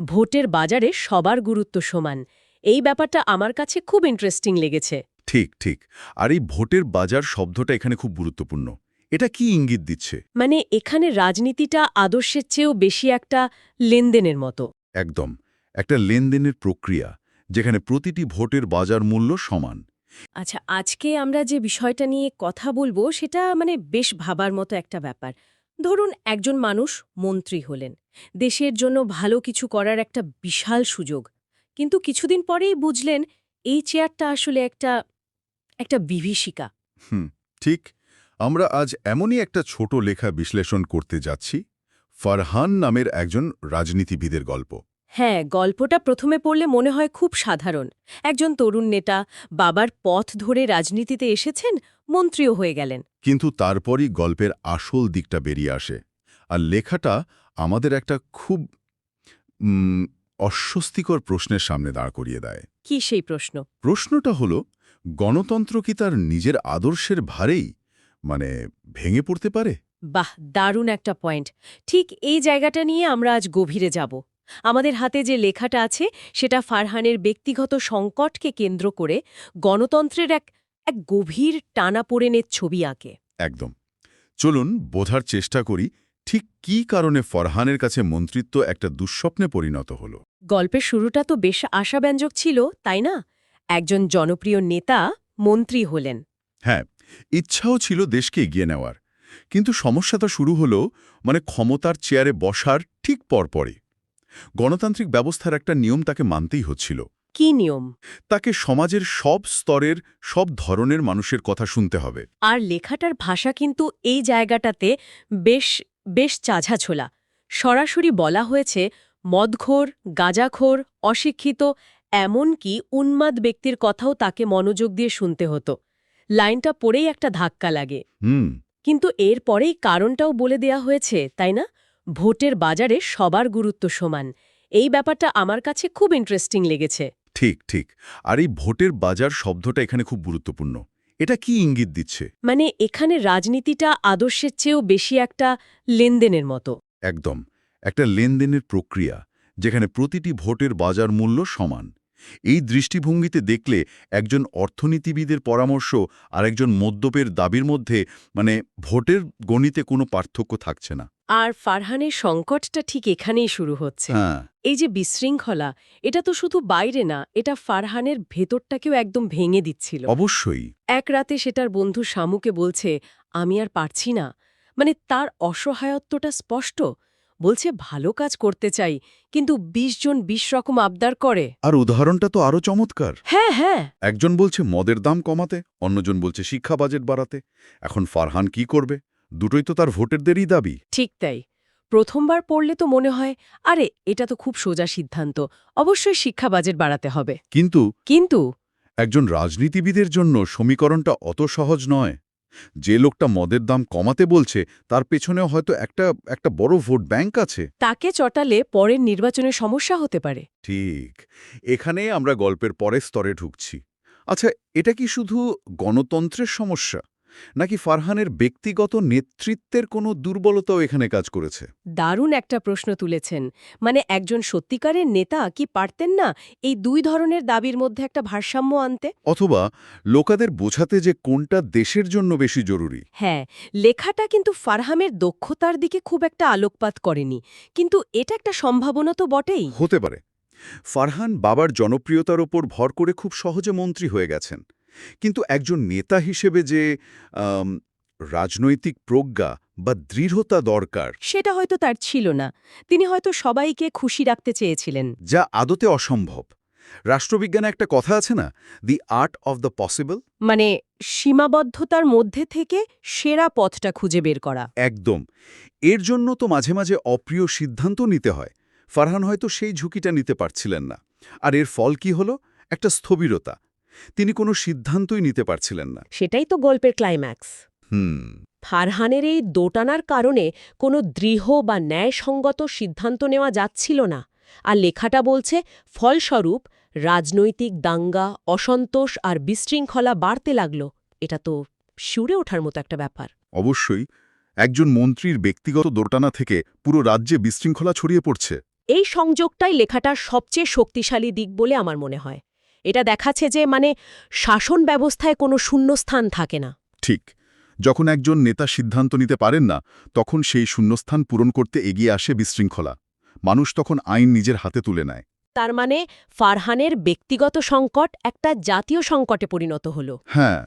ভোটের বাজারে সবার গুরুত্ব সমান। এই ব্যাপারটা আমার কাছে খুব ইন্টারেস্টিং লেগেছে। ঠিক ঠিক। আর এই ভোটের বাজার শব্দটা এখানে খুব গুরুত্বপূর্ণ। এটা কি ইঙ্গিত দিচ্ছে? মানে এখানে রাজনীতিটা আদর্শের চেয়েও বেশি একটা লেনদেনের মতো। একদম। একটা লেনদেনের প্রক্রিয়া যেখানে প্রতিটি ভোটের বাজার মূল্য সমান। আচ্ছা আজকে আমরা যে বিষয়টা নিয়ে কথা বলব সেটা মানে বেশ ভাবার মতো একটা ব্যাপার। ধরুন একজন মানুষ মন্ত্রী হলেন। দেশের জন্য ভালো কিছু করার একটা বিশাল সুযোগ। কিন্তু কিছুদিন পরেই বুঝলেন এই চেয়ারটা আসলে একটা একটা বিভীষিকা। হুম ঠিক। আমরা আজ এমনই একটা ছোট লেখা বিশ্লেষণ করতে যাচ্ছি ফারহান নামের একজন রাজনীতিবিদের গল্প। হ্যাঁ গল্পটা প্রথমে পড়লে মনে হয় খুব সাধারণ। একজন তরুণ নেতা বাবার পথ ধরে রাজনীতিতে এসেছেন মন্ত্রীও হয়ে গেলেন। কিন্তু তারপরই গল্পের আসল দিকটা বেরিয়ে আসে। আর লেখাটা আমাদের একটা খুব অস্বস্তিকর প্রশ্নের সামনে দাঁড় করিয়ে দেয়। কি সেই প্রশ্ন? প্রশ্নটা হলো গণতন্ত্র কি তার নিজের আদর্শের ভারেই মানে ভেঙে পড়তে পারে? বাহ দারুণ একটা পয়েন্ট। ঠিক এই জায়গাটা নিয়ে আমরা আজ গভীরে যাব। আমাদের হাতে যে লেখাটা আছে সেটা ফারহানের ব্যক্তিগত সংকটকে কেন্দ্র করে গণতন্ত্রের এক এক গভীর টানাপোড়েনের ছবি আঁকে। একদম। চলুন বোঝার চেষ্টা করি ঠিক কী কারণে ফরহানের কাছে মন্ত্রিত্ব একটা দুঃস্বপ্নে পরিণত হল? গল্পের শুরুটা তো বেশ আশাব্যঞ্জক ছিল তাই না? একজন জনপ্রিয় নেতা মন্ত্রী হলেন। হ্যাঁ ইচ্ছাও ছিল দেশকে এগিয়ে নেওয়ার। কিন্তু সমস্যাটা শুরু হলো মানে ক্ষমতার চেয়ারে বসার ঠিক পরপরই। গণতান্ত্রিক ব্যবস্থার একটা নিয়ম তাকে মানতেই হচ্ছিল। কি নিয়ম? তাকে সমাজের সব স্তরের সব ধরনের মানুষের কথা শুনতে হবে। আর লেখাটার ভাষা কিন্তু এই জায়গাটাতে বেশ বেশ চাঝাছোলা সরাসরি বলা হয়েছে মদখোর গাজাখোর অশিক্ষিত এমনকি উন্মাদ ব্যক্তির কথাও তাকে মনোযোগ দিয়ে শুনতে হতো। লাইনটা পড়েই একটা ধাক্কা লাগে। কিন্তু এর পরেই কারণটাও বলে দেয়া হয়েছে তাই না? ভোটের বাজারে সবার গুরুত্ব সমান। এই ব্যাপারটা আমার কাছে খুব ইন্টারেস্টিং লেগেছে। ঠিক ঠিক। আর এই ভোটের বাজার শব্দটা এখানে খুব গুরুত্বপূর্ণ। এটা কি ইঙ্গিত দিচ্ছে? মানে এখানে রাজনীতিটা আদর্শের চেয়েও বেশি একটা লেনদেনের মতো। একদম। একটা লেনদেনের প্রক্রিয়া যেখানে প্রতিটি ভোটের বাজার মূল্য সমান। এই দৃষ্টিভঙ্গিতে দেখলে একজন অর্থনীতিবিদের পরামর্শ আর একজন মদ্যপের দাবির মধ্যে মানে ভোটের গণিতে কোনো পার্থক্য থাকছে না। আর ফারহানের সংকটটা ঠিক এখানেই শুরু হচ্ছে। হ্যাঁ। এই যে বিশৃঙ্খলা এটা তো শুধু বাইরে না এটা ফারহানের ভেতরটাকেও একদম ভেঙে দিচ্ছিল। অবশ্যই। এক রাতে সেটার বন্ধু শামুকে বলছে আমি আর পারছি না। মানে তার অসহায়ত্বটা স্পষ্ট বলছে ভালো কাজ করতে চাই কিন্তু ২০ জন ২০ রকম আবদার করে। আর উদাহরণটা তো আরও চমৎকার। হ্যাঁ হ্যাঁ। একজন বলছে মদের দাম কমাতে। অন্যজন বলছে শিক্ষা বাজেট বাড়াতে। এখন ফারহান কি করবে? দুটোই তো তার ভোটারদেরই দাবি। ঠিক তাই। প্রথমবার পড়লে তো মনে হয় আরে এটা তো খুব সোজা সিদ্ধান্ত অবশ্যই শিক্ষা বাজেট বাড়াতে হবে। কিন্তু কিন্তু একজন রাজনীতিবিদের জন্য সমীকরণটা অত সহজ নয়। যে লোকটা মদের দাম কমাতে বলছে তার পেছনেও হয়তো একটা একটা বড় ভোট ব্যাংক আছে। তাকে চটালে পরের নির্বাচনে সমস্যা হতে পারে। ঠিক। এখানে আমরা গল্পের পরের স্তরে ঢুকছি। আচ্ছা এটা কি শুধু গণতন্ত্রের সমস্যা? নাকি ফারহানের ব্যক্তিগত নেতৃত্বের কোনো দুর্বলতাও এখানে কাজ করেছে? দারুণ একটা প্রশ্ন তুলেছেন। মানে একজন সত্যিকারের নেতা কি পারতেন না এই দুই ধরনের দাবির মধ্যে একটা ভারসাম্য আনতে? অথবা লোকাদের বোঝাতে যে কোনটা দেশের জন্য বেশি জরুরি? হ্যাঁ লেখাটা কিন্তু ফারহামের দক্ষতার দিকে খুব একটা আলোকপাত করেনি। কিন্তু এটা একটা সম্ভাবনা তো বটেই। হতে পারে। ফারহান বাবার জনপ্রিয়তার ওপর ভর করে খুব সহজে মন্ত্রী হয়ে গেছেন। কিন্তু একজন নেতা হিসেবে যে রাজনৈতিক প্রজ্ঞা বা দৃঢ়তা দরকার সেটা হয়তো তার ছিল না। তিনি হয়তো সবাইকে খুশি রাখতে চেয়েছিলেন। যা আদতে অসম্ভব। রাষ্ট্রবিজ্ঞানে একটা কথা আছে না? The art of the possible মানে সীমাবদ্ধতার মধ্যে থেকে সেরা পথটা খুঁজে বের করা। একদম। এর জন্য তো মাঝে মাঝে অপ্রিয় সিদ্ধান্ত নিতে হয়। ফারহান হয়তো সেই ঝুঁকিটা নিতে পারছিলেন না। আর এর ফল কি হলো? একটা স্থবিরতা। তিনি কোনো সিদ্ধান্তই নিতে পারছিলেন না। সেটাই তো গল্পের ক্লাইম্যাক্স হুম। ফারহানের এই দোটানার কারণে কোনো দৃঢ় বা ন্যায়সঙ্গত সিদ্ধান্ত নেওয়া যাচ্ছিল না। আর লেখাটা বলছে ফলস্বরূপ রাজনৈতিক দাঙ্গা অসন্তোষ আর বিশৃঙ্খলা বাড়তে লাগল। এটা তো সুরে ওঠার মতো একটা ব্যাপার। অবশ্যই একজন মন্ত্রীর ব্যক্তিগত দোটানা থেকে পুরো রাজ্যে বিশৃঙ্খলা ছড়িয়ে পড়ছে। এই সংযোগটাই লেখাটার সবচেয়ে শক্তিশালী দিক বলে আমার মনে হয়। এটা দেখাচ্ছে যে মানে শাসন ব্যবস্থায় কোনো শূন্যস্থান থাকে না। ঠিক। যখন একজন নেতা সিদ্ধান্ত নিতে পারেন না তখন সেই শূন্যস্থান পূরণ করতে এগিয়ে আসে বিশৃঙ্খলা। মানুষ তখন আইন নিজের হাতে তুলে নেয়। তার মানে ফারহানের ব্যক্তিগত সংকট একটা জাতীয় সংকটে পরিণত হলো। হ্যাঁ।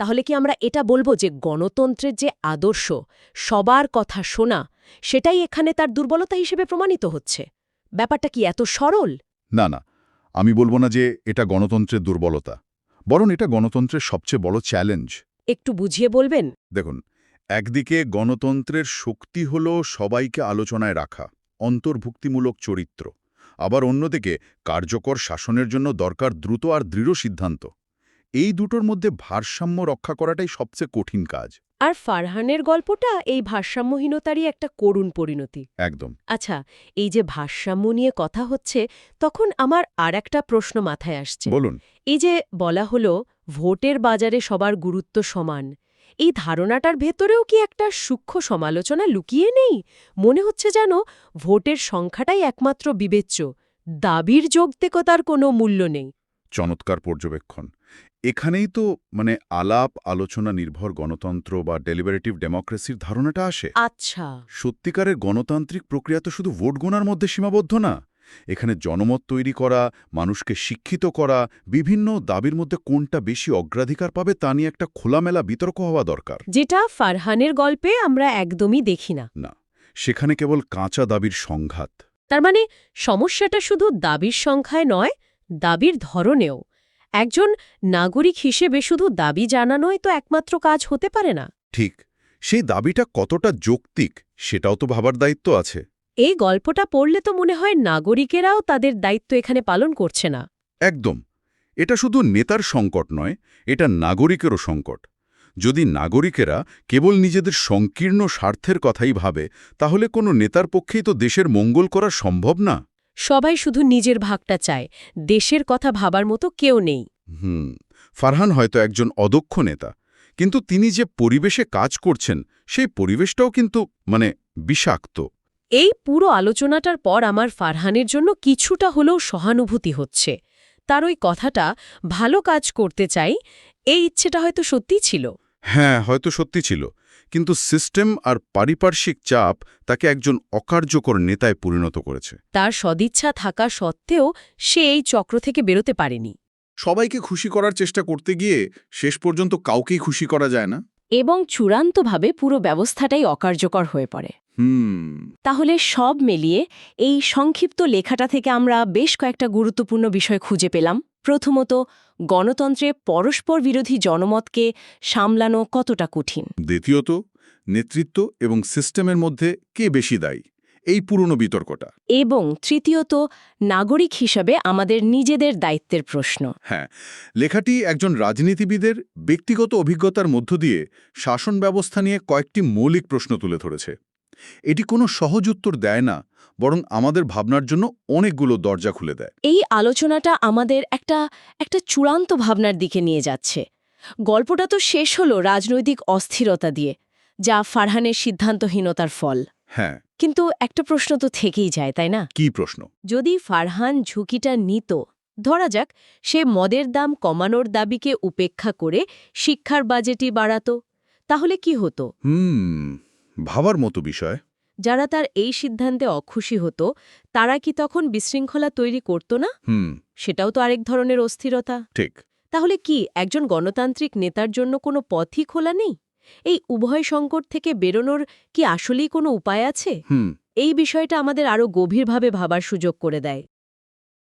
তাহলে কি আমরা এটা বলব যে গণতন্ত্রের যে আদর্শ সবার কথা শোনা সেটাই এখানে তার দুর্বলতা হিসেবে প্রমাণিত হচ্ছে? ব্যাপারটা কি এত সরল? না না। আমি বলব না যে এটা গণতন্ত্রের দুর্বলতা বরং এটা গণতন্ত্রের সবচেয়ে বড় চ্যালেঞ্জ একটু বুঝিয়ে বলবেন? দেখুন একদিকে গণতন্ত্রের শক্তি হল সবাইকে আলোচনায় রাখা অন্তর্ভুক্তিমূলক চরিত্র। আবার অন্যদিকে কার্যকর শাসনের জন্য দরকার দ্রুত আর দৃঢ় সিদ্ধান্ত। এই দুটোর মধ্যে ভারসাম্য রক্ষা করাটাই সবচেয়ে কঠিন কাজ। আর ফারহানের গল্পটা এই ভারসাম্যহীনতারই একটা করুণ পরিণতি। একদম। আচ্ছা এই যে ভারসাম্য নিয়ে কথা হচ্ছে তখন আমার আর একটা প্রশ্ন মাথায় আসছে। বলুন। এই যে বলা হলো ভোটের বাজারে সবার গুরুত্ব সমান এই ধারণাটার ভেতরেও কি একটা সূক্ষ্ম সমালোচনা লুকিয়ে নেই? মনে হচ্ছে যেন ভোটের সংখ্যাটাই একমাত্র বিবেচ্য দাবির যৌক্তিকতার কোনো মূল্য নেই। চমৎকার পর্যবেক্ষণ। এখানেই তো মানে আলাপ আলোচনা নির্ভর গণতন্ত্র বা ডেলিবারেটিভ ডেমোক্রেসির ধারণাটা আসে। আচ্ছা। সত্যিকারের গণতান্ত্রিক প্রক্রিয়া তো শুধু ভোট গোনার মধ্যে সীমাবদ্ধ না। এখানে জনমত তৈরি করা মানুষকে শিক্ষিত করা বিভিন্ন দাবির মধ্যে কোনটা বেশি অগ্রাধিকার পাবে তা নিয়ে একটা খোলামেলা বিতর্ক হওয়া দরকার। যেটা ফারহানের গল্পে আমরা একদমই দেখি না। না সেখানে কেবল কাঁচা দাবির সংঘাত। তার মানে সমস্যাটা শুধু দাবির সংখ্যায় নয় দাবির ধরনেও। একজন নাগরিক হিসেবে শুধু দাবি জানানোই তো একমাত্র কাজ হতে পারে না। ঠিক সেই দাবিটা কতটা যৌক্তিক সেটাও তো ভাবার দায়িত্ব আছে। এই গল্পটা পড়লে তো মনে হয় নাগরিকেরাও তাদের দায়িত্ব এখানে পালন করছে না। একদম এটা শুধু নেতার সংকট নয় এটা নাগরিকেরও সংকট। যদি নাগরিকেরা কেবল নিজেদের সংকীর্ণ স্বার্থের কথাই ভাবে তাহলে কোনো নেতার পক্ষেই তো দেশের মঙ্গল করা সম্ভব না। সবাই শুধু নিজের ভাগটা চায় দেশের কথা ভাবার মতো কেউ নেই। হুম ফারহান হয়তো একজন অদক্ষ নেতা কিন্তু তিনি যে পরিবেশে কাজ করছেন সেই পরিবেশটাও কিন্তু মানে বিষাক্ত। এই পুরো আলোচনাটার পর আমার ফারহানের জন্য কিছুটা হলেও সহানুভূতি হচ্ছে। তার ওই কথাটা ভালো কাজ করতে চাই এই ইচ্ছেটা হয়তো সত্যিই ছিল। হ্যাঁ হয়তো সত্যি ছিল। কিন্তু সিস্টেম আর পারিপার্শ্বিক চাপ তাকে একজন অকার্যকর নেতায় পরিণত করেছে। তার সদিচ্ছা থাকা সত্ত্বেও সে এই চক্র থেকে বেরোতে পারেনি। সবাইকে খুশি করার চেষ্টা করতে গিয়ে শেষ পর্যন্ত কাউকেই খুশি করা যায় না। এবং চূড়ান্তভাবে পুরো ব্যবস্থাটাই অকার্যকর হয়ে পড়ে। তাহলে সব মিলিয়ে এই সংক্ষিপ্ত লেখাটা থেকে আমরা বেশ কয়েকটা গুরুত্বপূর্ণ বিষয় খুঁজে পেলাম। প্রথমত গণতন্ত্রে পরস্পর বিরোধী জনমতকে সামলানো কতটা কঠিন? দ্বিতীয়ত নেতৃত্ব এবং সিস্টেমের মধ্যে কে বেশি দায়ী? এই পুরনো বিতর্কটা। এবং তৃতীয়ত নাগরিক হিসাবে আমাদের নিজেদের দায়িত্বের প্রশ্ন। হ্যাঁ লেখাটি একজন রাজনীতিবিদের ব্যক্তিগত অভিজ্ঞতার মধ্য দিয়ে শাসন ব্যবস্থা নিয়ে কয়েকটি মৌলিক প্রশ্ন তুলে ধরেছে। এটি কোনো সহজ উত্তর দেয় না বরং আমাদের ভাবনার জন্য অনেকগুলো দরজা খুলে দেয়। এই আলোচনাটা আমাদের একটা একটা চূড়ান্ত ভাবনার দিকে নিয়ে যাচ্ছে। গল্পটা তো শেষ হলো রাজনৈতিক অস্থিরতা দিয়ে যা ফারহানের সিদ্ধান্তহীনতার ফল। হ্যাঁ কিন্তু একটা প্রশ্ন তো থেকেই যায় তাই না? কি প্রশ্ন? যদি ফারহান ঝুঁকিটা নিত ধরা যাক সে মদের দাম কমানোর দাবিকে উপেক্ষা করে শিক্ষার বাজেটই বাড়াত তাহলে কি হতো? হুম ভাবার মতো বিষয়। যারা তার এই সিদ্ধান্তে অখুশি হতো তারা কি তখন বিশৃঙ্খলা তৈরি করত না? হুম। সেটাও তো আরেক ধরনের অস্থিরতা। ঠিক। তাহলে কি একজন গণতান্ত্রিক নেতার জন্য কোনো পথই খোলা নেই? এই উভয় সংকট থেকে বেরোনোর কি আসলেই কোনো উপায় আছে? এই বিষয়টা আমাদের আরও গভীরভাবে ভাবার সুযোগ করে দেয়।